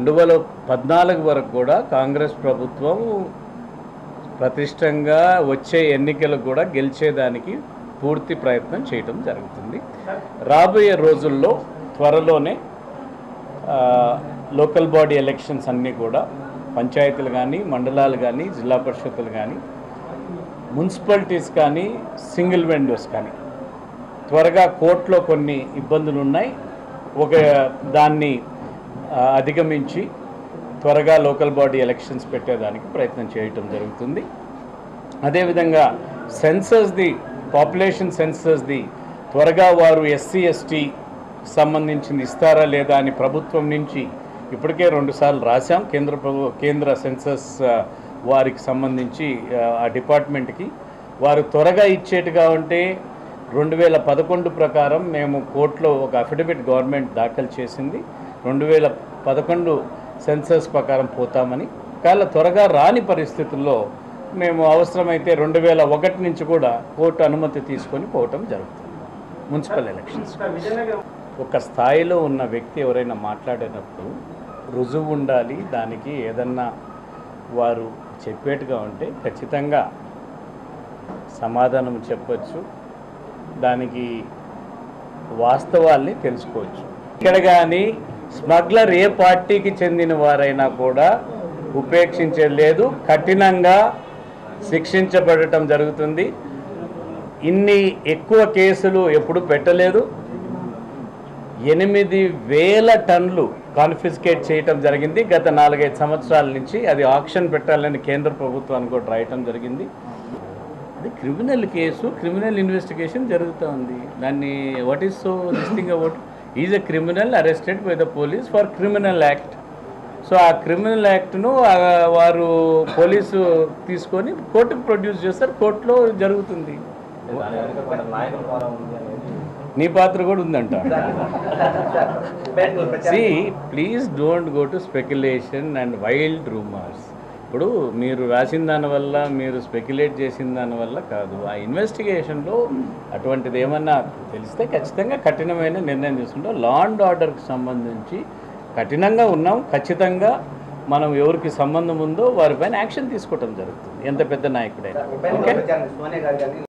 రెండు వేల పద్నాలుగు వరకు కూడా కాంగ్రెస్ ప్రభుత్వం ప్రతిష్టంగా వచ్చే ఎన్నికలకు కూడా గెలిచేదానికి పూర్తి ప్రయత్నం చేయటం జరుగుతుంది. రాబోయే రోజుల్లో త్వరలోనే లోకల్ బాడీ ఎలక్షన్స్ అన్నీ కూడా పంచాయతీలు కానీ మండలాలు కానీ జిల్లా పరిషత్తులు కానీ మున్సిపాలిటీస్ కానీ సింగిల్ విండోస్ కానీ త్వరగా కోర్టులో కొన్ని ఇబ్బందులు ఉన్నాయి ఒక దాన్ని అధిగమించి త్వరగా లోకల్ బాడీ ఎలక్షన్స్ పెట్టేదానికి ప్రయత్నం చేయటం జరుగుతుంది. అదేవిధంగా సెన్సర్స్ది పాపులేషన్ సెన్సర్స్ది త్వరగా వారు ఎస్సీ ఎస్టీ సంబంధించింది ఇస్తారా లేదా అని ప్రభుత్వం నుంచి ఇప్పటికే రెండుసార్లు రాశాం. కేంద్ర ప్రభు కేంద్ర సెన్సస్ వారికి సంబంధించి ఆ, ఆ డిపార్ట్మెంట్కి. వారు త్వరగా ఇచ్చేట్టుగా ఉంటే రెండు వేల పదకొండు ప్రకారం మేము కోర్టులో ఒక అఫిడవిట్ గవర్నమెంట్ దాఖలు చేసింది. రెండు వేల పదకొండు సెన్సస్ ప్రకారం పోతామని కాళ్ళ త్వరగా రాని పరిస్థితుల్లో మేము అవసరమైతే రెండు వేల ఒకటి నుంచి కూడా కోర్టు అనుమతి తీసుకొని పోవటం జరుగుతుంది. Municipal elections. ఒక స్థాయిలో ఉన్న వ్యక్తి ఎవరైనా మాట్లాడేటప్పుడు రుజువు ఉండాలి దానికి ఏదన్నా వారు చెప్పేట్టుగా ఉంటే ఖచ్చితంగా సమాధానం చెప్పచ్చు దానికి వాస్తవాల్ని తెలుసుకోవచ్చు. ఇక్కడ కానీ స్మగ్లర్ ఏ పార్టీకి చెందిన వారైనా కూడా ఉపేక్షించేది లేదు. కఠినంగా శిక్షించబడటం జరుగుతుంది. ఇన్ని ఎక్కువ కేసులు ఎప్పుడు పెట్టలేదు. ఎనిమిది వేల టన్నులు కాన్ఫిస్కేట్ చేయటం జరిగింది. గత నాలుగైదు సంవత్సరాల నుంచి అది ఆక్షన్ పెట్టాలని కేంద్ర ప్రభుత్వానికి కూడా రాయటం జరిగింది. అది క్రిమినల్ కేసు క్రిమినల్ ఇన్వెస్టిగేషన్ జరుగుతూ ఉంది దాన్ని what is so this thing about is a criminal arrested by the police for criminal act. So ఆ క్రిమినల్ యాక్ట్ను వారు పోలీసు తీసుకొని కోర్టుకు ప్రొడ్యూస్ చేస్తారు కోర్టులో జరుగుతుంది. నీ పాత్ర కూడా ఉందంట. See please don't go to speculation and wild rumours ఇప్పుడు మీరు రాసిన దానివల్ల మీరు స్పెక్యులేట్ చేసిన దానివల్ల కాదు. ఆ ఇన్వెస్టిగేషన్లో అటువంటిది ఏమన్నా తెలిస్తే ఖచ్చితంగా కఠినమైన నిర్ణయం తీసుకుంటాం. లా అండ్ ఆర్డర్కి సంబంధించి కఠినంగా ఉన్నాం. ఖచ్చితంగా మనం ఎవరికి సంబంధం ఉందో వారిపైన యాక్షన్ తీసుకోవటం జరుగుతుంది. ఎంత పెద్ద నాయకుడైనా. ఓకే